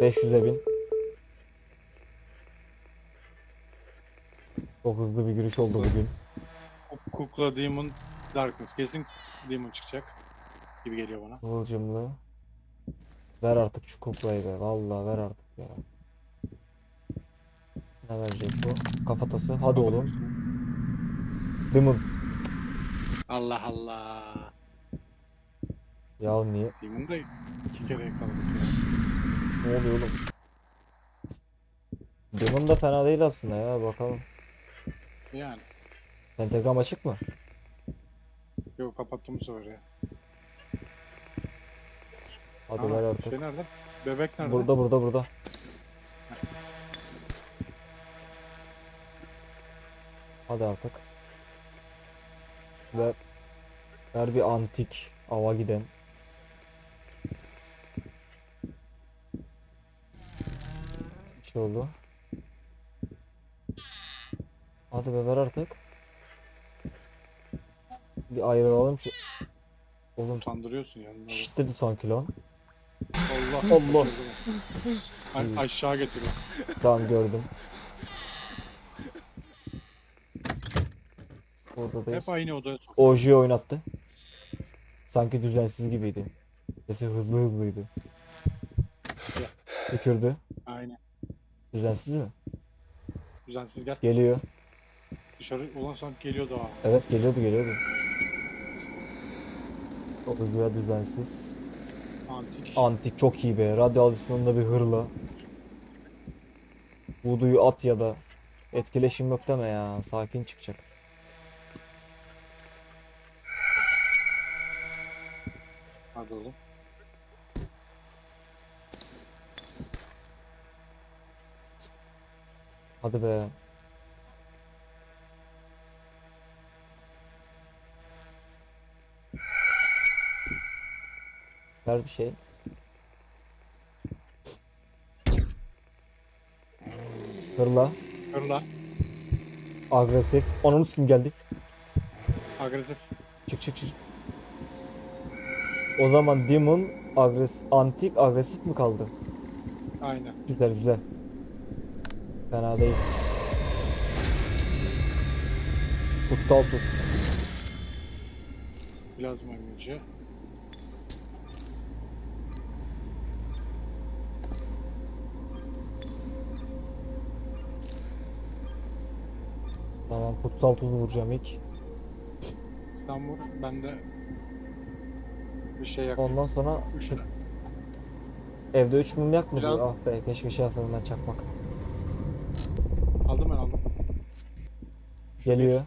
500'e bin. Çok hızlı bir giriş oldu bugün. Kukla Demon Darkness. Kesin Demon çıkacak gibi geliyor bana. Kıvılcımlı. Ver artık şu kuklayı be. Vallahi ver artık ya. Ne verecek bu? Kafatası. Hadi oğlum. Demon. Allah Allah. Ya niye? Demon da iki kere yakaladık ya. Ne oluyor oğlum? Demon da fena değil aslında ya. Bakalım. Yani. Pentagram açık mı? Yok kapattım bu sefer ya. Hadi Aa, ver artık. Şey nerede? Bebek nerede? Burada burada burada. Hadi artık. Ver. Ver bir antik ava giden. Şey oldu. Hadi be ver artık. Bir ayrılalım şu. Oğlum Utandırıyorsun ya. bunları. şşt dedi sanki lan. Allah. Allah. A- aşağı getiriyor. Tamam gördüm. Orada Hep aynı odaya sok. Oji oynattı. Sanki düzensiz gibiydi. Sesi hızlı hızlıydı. Tükürdü. Düzensiz mi? Düzensiz gel. Geliyor. Dışarı ulan sanki geliyordu ha. Evet geliyordu geliyordu. Çok ve düzensiz. Antik. Antik çok iyi be. Radyo algısında bir hırla. Voodoo'yu at ya da etkileşim yok deme ya. Sakin çıkacak. Hadi oğlum. Hadi be. Ver bir şey. Hırla. Hırla. Agresif. Onun üstüm geldi. Agresif. Çık çık çık. O zaman Demon agres antik agresif mi kaldı? Aynen. Güzel güzel. Fena değil. Kutsal tut. Plazma imajı. Tamam kutsal tuzu vuracağım ilk. Sen vur. Ben de bir şey yak. Ondan sonra Üç evde 3 mum yak mı Biraz-. Ah be keşke şey alsaydım ben çakmak. Aldım ben aldım. Geliyor.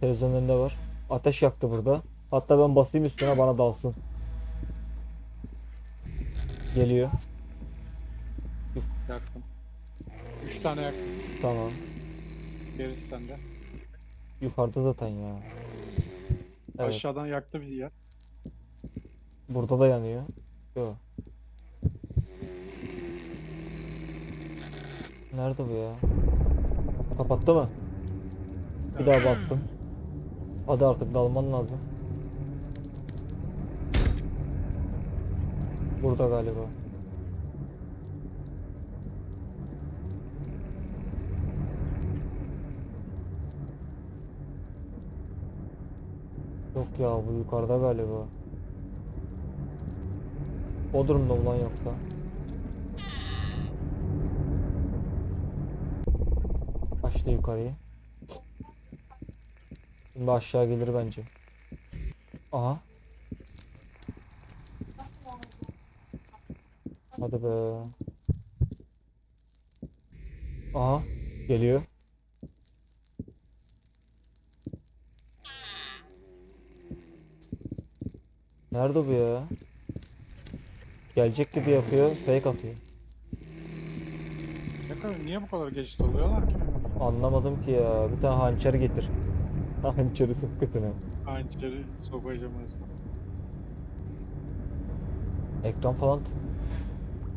Televizyonun önünde var. Ateş yaktı burada. Hatta ben basayım üstüne bana dalsın. Geliyor. Yaktım. Üç tane yaktım. Tamam. Gerisi sende. Yukarıda zaten ya. Evet. Aşağıdan yaktı bir diğer. Burada da yanıyor. Yok. Nerede bu ya? Kapattı mı? Bir daha bastım. Hadi artık dalman lazım. Burada galiba. Yok ya bu yukarıda galiba. Bodrum'da ulan yoksa. Açtı yukarıyı. Şimdi aşağı gelir bence. Aha. Hadi be. Aha. Geliyor. Nerede bu ya? Gelecek gibi yapıyor, fake atıyor. Ne kadar, niye bu kadar geç doluyorlar ki? Anlamadım ki ya. Bir tane hançer getir. Hançeri sok götüne. Hançeri sokacağım sana. Ekran falan t-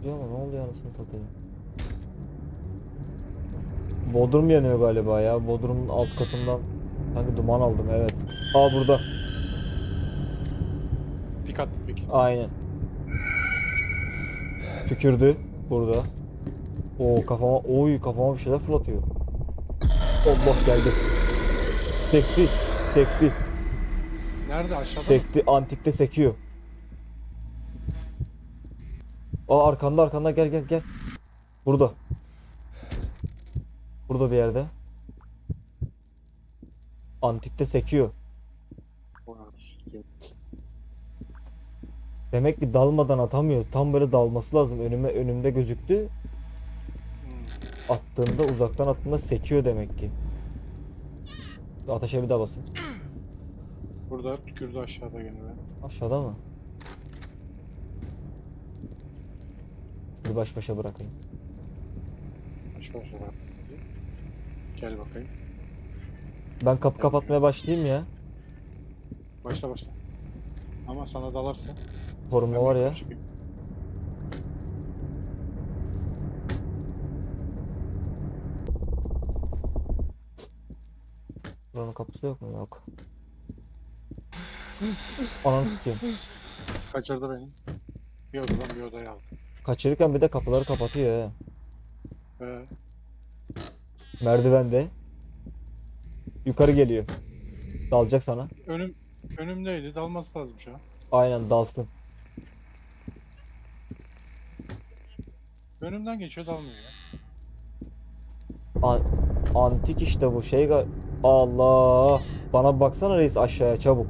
diyor mu? Ne oluyor anasını satayım? Bodrum yanıyor galiba ya. Bodrum'un alt katından sanki duman aldım evet. Aa burada. Attı pik. Aynen. Tükürdü. Burada. Oo kafama, oy kafama bir şeyler fırlatıyor. Allah geldi. Sekti, sekti, Nerede aşağıda sekti. Antikte sekiyor. Aa arkanda arkanda gel gel gel. Burada. Burada bir yerde. Antikte sekiyor. mısın? Demek ki dalmadan atamıyor. Tam böyle dalması lazım. Önüme önümde gözüktü. Hmm. Attığında uzaktan attığında sekiyor demek ki. Ateşe bir daha basayım. Burada tükürdü aşağıda gene be. Aşağıda mı? Sizi baş başa bırakayım. Başka başka bak. Gel bakayım. Ben kapı kapatmaya başlayayım ya. Başla başla. Ama sana dalarsa. Koruma var ya. çıkayım. Buranın kapısı yok mu? Yok. Ananı sikeyim. Kaçırdı beni. Bir odadan bir odaya aldı. Kaçırırken bir de kapıları kapatıyor he. Ve Merdivende. Yukarı geliyor. Dalacak sana. önüm önümdeydi. Dalması lazım şu an. Aynen dalsın. Önümden geçiyor dalmıyor ya. An- antik işte bu şey ga- Allah. Bana baksana reis aşağıya çabuk.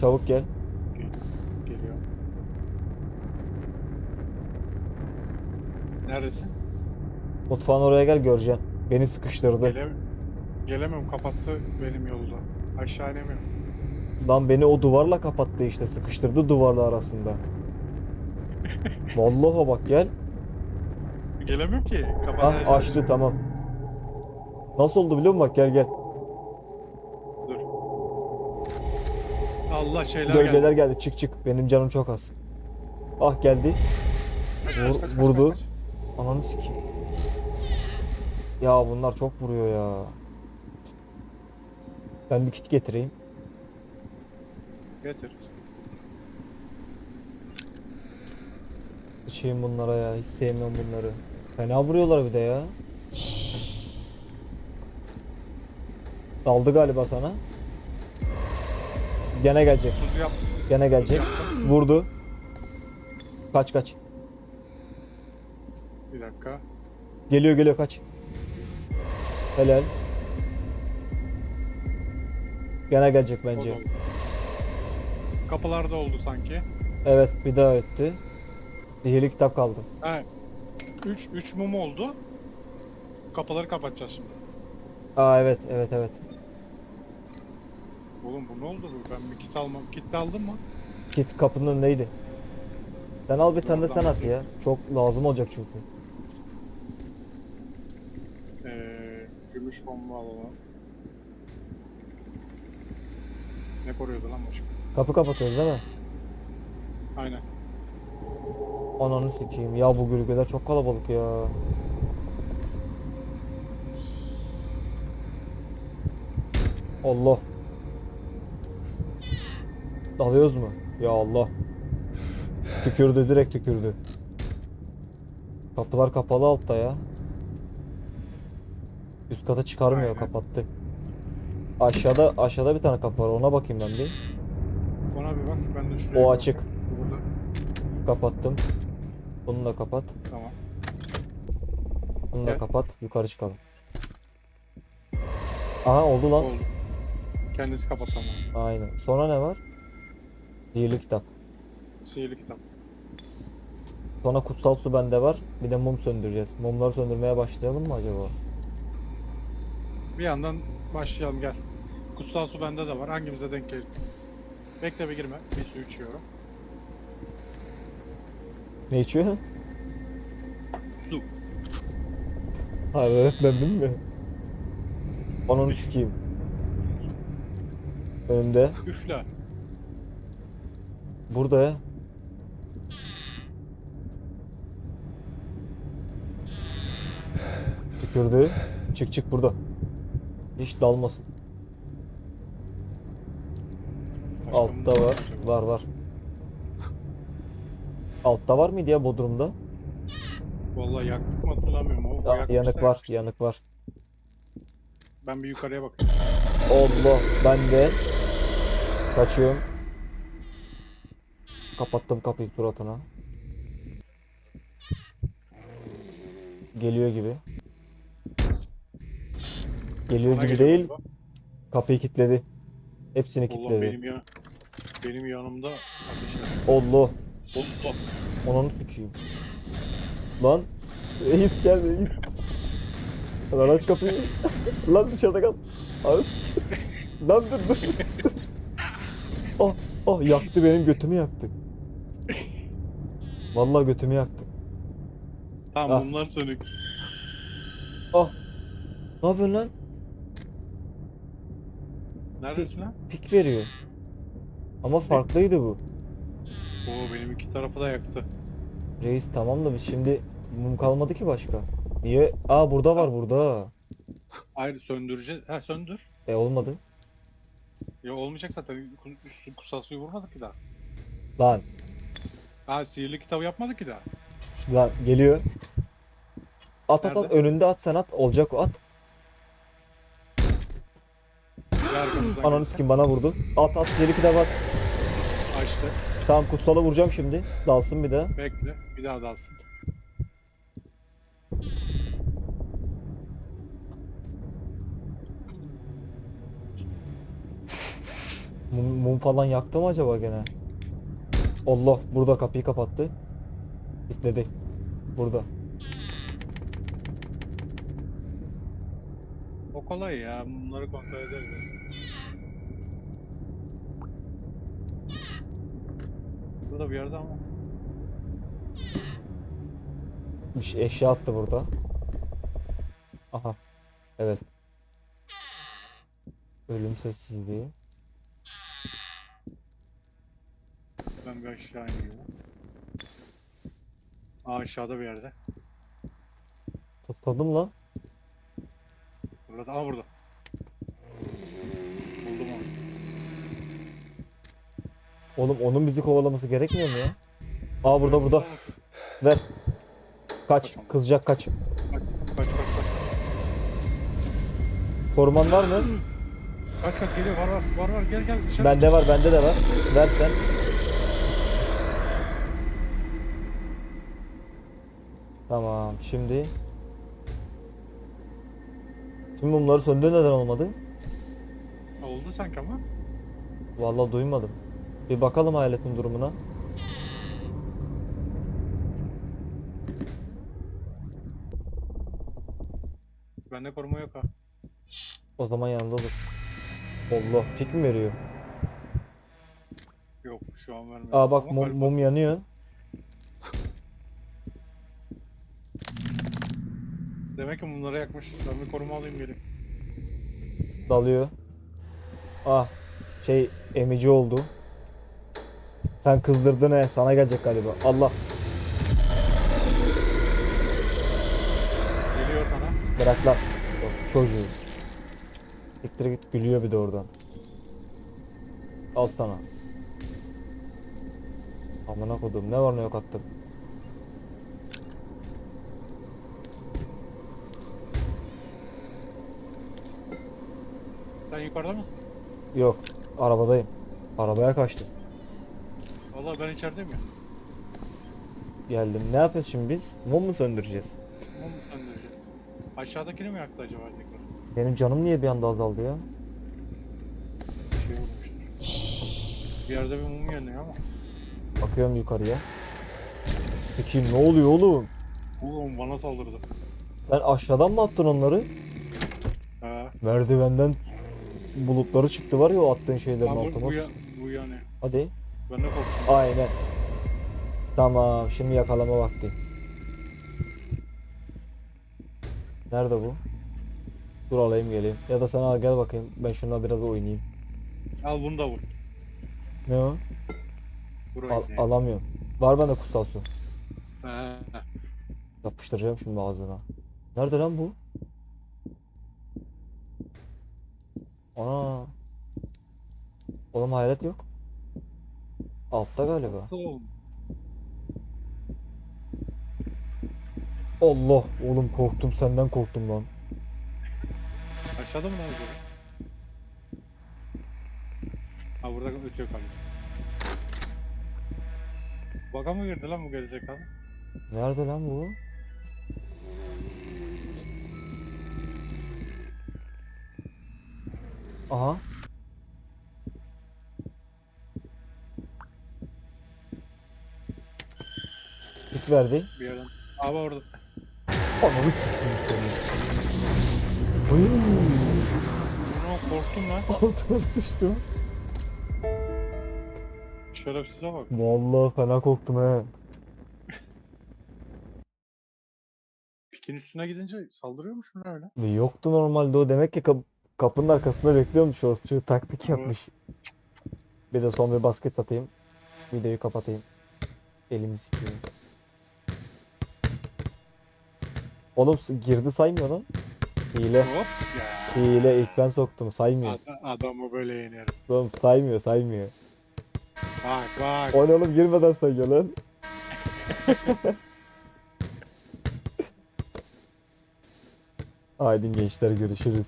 Çabuk gel. Neredesin? Mutfağın oraya gel göreceksin. Beni sıkıştırdı. Gele Gelemem kapattı benim yolu da. Aşağı inemiyorum. Lan beni o duvarla kapattı işte. Sıkıştırdı duvarla arasında. Vallahi bak gel. Gelemiyorum ki. Ah Kapatacağım. açtı tamam. Nasıl oldu biliyor musun bak gel gel. Dur. Allah şeyler Gölgeler geldi. geldi. Çık çık. Benim canım çok az. Ah geldi. Kaç, Vur- kaç, kaç, vurdu. kaç. Ananı sikeyim. Ya bunlar çok vuruyor ya. Ben bir kit getireyim. Getir. Sıçayım bunlara ya. Hiç sevmiyorum bunları. Fena vuruyorlar bir de ya. Daldı galiba sana. Gene gelecek. Tuz yap. Gene gelecek. Vurdu. Kaç kaç. Bir dakika. Geliyor geliyor kaç. Helal. Gene gelecek O da bence. oldu. Kapılarda oldu sanki. Evet bir daha öttü. Sihirli kitap kaldı. Ha. 3 3 mum oldu. Kapıları kapatacağız şimdi. Aa evet evet evet. Oğlum bu ne oldu bu? Ben bir kit almam. Kit de aldın mı? Kit kapının önündeydi. Sen al bir tane de sen at ya. Çok lazım olacak çünkü. Ee, gümüş bomba alalım. Ne koruyordu lan başka? Kapı kapatıyoruz değil mi? Aynen. Ananı sikeyim. Ya bu gölgeler çok kalabalık ya. Allah. Dalıyoruz mu? Ya Allah. Tükürdü direkt tükürdü. Kapılar kapalı altta ya. Üst kata çıkarmıyor Aynen. kapattı. Aşağıda aşağıda bir tane kapı var ona bakayım ben bir. Ona bir bak. Ben de şuraya O açık. Burada. Kapattım. Bunu da kapat. Tamam. Bunu da Gel. kapat. Yukarı çıkalım. Aha oldu lan. Oldu. Kendisi kapatamam. Aynen. Sonra ne var? Sihirli kitap. Sihirli kitap. Sonra kutsal su bende var. Bir de mum söndüreceğiz. Mumları söndürmeye başlayalım mı acaba? Bir yandan başlayalım gel. Kutsal su bende de var. Hangimize denk gelir? Bekle bir girme. Bir su içiyorum. Ne içiyor? Su. Hayır öğretmendin mi? Ananı sikeyim. Önde. Üfle. Burada ya. Tükürdü. Çık çık burada. Hiç dalmasın. Altta var. acaba? Var var. Altta var mıydı ya Bodrum'da? Vallahi yaktık mı hatırlamıyorum. O, yakmışsa yanık var, yakmıştır. yanık var. Ben bir yukarıya bakıyorum. Allah ben de kaçıyorum. Kapattım kapıyı suratına. Geliyor gibi. Geliyor Bana gibi değil. galiba. Kapıyı kilitledi. Hepsini kilitledi. benim ya benim yanımda. Allah. Ananı sikeyim. Lan. Reis gel reis. Lan aç kapıyı. Lan dışarıda kal. Ağız. Lan dur dur. oh oh yaktı benim götümü yaktı. Vallahi götümü yaktı. Tamam Ah. bunlar sönük. Oh. Ne yapıyorsun lan? Neredesin lan? Pik veriyor. Ama farklıydı bu. Oo benim iki tarafı da yaktı. Reis tamam da biz şimdi mum kalmadı ki başka. Niye? Aa burada var burada. Hayır söndüreceğiz. Ha söndür. E olmadı. Ya olmayacak zaten. Ku- Üstü kutsal suyu vurmadık ki daha. Lan. Ha sihirli kitabı yapmadık ki daha. Lan geliyor. At at at Nerede? önünde at sen at. Olacak o at. Arkamızdan Ananı sikim bana vurdu. At at geri de at. Açtı. Tamam kutsala vuracağım şimdi. Dalsın bir daha. Bekle. Bir daha dalsın. Mum, mum falan yaktı mı acaba gene? Allah burada kapıyı kapattı. Kilitledi. Burada. O kolay ya. Bunları kontrol ederiz. Burada bir yerde ama. Bir şey, eşya attı burada. Aha. Evet. Ölüm sessizliği. Bir aşağı iniyorum. Aa aşağıda bir yerde. Tısladım lan. Burada. Aa burada. Buldum onu. Oğlum onun bizi kovalaması gerekmiyor mu ya? Aa burada burada. Ver. Kaç. Kaçamam. Kızacak kaç. Kaç kaç kaç kaç. Koruman var mı? Kaç kaç geliyor var var var var gel gel dışarı. Bende var bende de var. Ver sen. Tamam şimdi. Şimdi mumları söndü neden olmadı? Oldu sanki ama. Vallahi duymadım. Bir bakalım hayaletin durumuna. Bende koruma yok ha. O zaman yanında dur. Allah pik mi veriyor? Yok şu an vermiyor. Aa bak Ama mum, galiba- mum yanıyor. Demek ki mumları yakmış. Ben bir koruma alayım geleyim. Dalıyor. Ah şey emici oldu. Sen kızdırdın he sana gelecek galiba. Allah Geliyor sana. bırak lan. Bak, Çocuğu. Siktir git gülüyor bir de oradan. Al sana. Amına kodum ne var ne yok attım. Sen yukarıda mısın? Yok arabadayım. Arabaya kaçtım. Vallahi ben içerideyim ya. Geldim. Ne yapıyoruz şimdi biz? Mum mu söndüreceğiz? Mum söndüreceğiz. Aşağıdakini mi yaktı acaba tekrar? Benim canım niye bir anda azaldı ya? Bir şey vurmuştur. Bir yerde bir mum yanıyor ama. Bakıyorum yukarıya. Peki ne oluyor oğlum? Oğlum bana saldırdı. Sen aşağıdan mı attın onları? Ha. Merdivenden bulutları çıktı var ya o attığın şeylerin Ha, bu, altına. bu, ya, bu yanıyor. Hadi. Ben de korktum. Aynen. Tamam şimdi yakalama vakti. Nerede bu? Dur alayım geleyim. Ya da sen al gel bakayım. Ben şuna biraz oynayayım. Al bunu da vur. Ne o? Vur Al, oynayayım. alamıyorum. Var bende kutsal su. Yapıştıracağım şimdi ağzına. Nerede lan bu? Ana. Oğlum hayalet yok. Altta galiba. Nasıl? Allah oğlum korktum senden korktum lan. Aşağıda mı lan acaba? Ha burada ötüyor kanka. Baga mı girdi lan bu gelecek adam? Nerede lan bu? Aha. Hit verdi. Bir yerden. Abi orada. Ananı sikeyim seni. Bunu korktum lan. Altına sıçtım. Şerefsize bak. Vallahi fena korktum he. Pikin üstüne gidince saldırıyormuş mu lan öyle? Yoktu normalde o demek ki kapının arkasında bekliyormuş o şu taktik yapmış. Bir de son bir basket atayım. Videoyu kapatayım. Elimi sikiyorum. Oğlum girdi saymıyor lan. Hile. Hop ya. Hile ilk ben soktum saymıyor. Ad- adamı böyle yenerim. Oğlum saymıyor saymıyor. Bak bak. O ne oğlum girmeden sayıyor lan. Haydi gençler görüşürüz.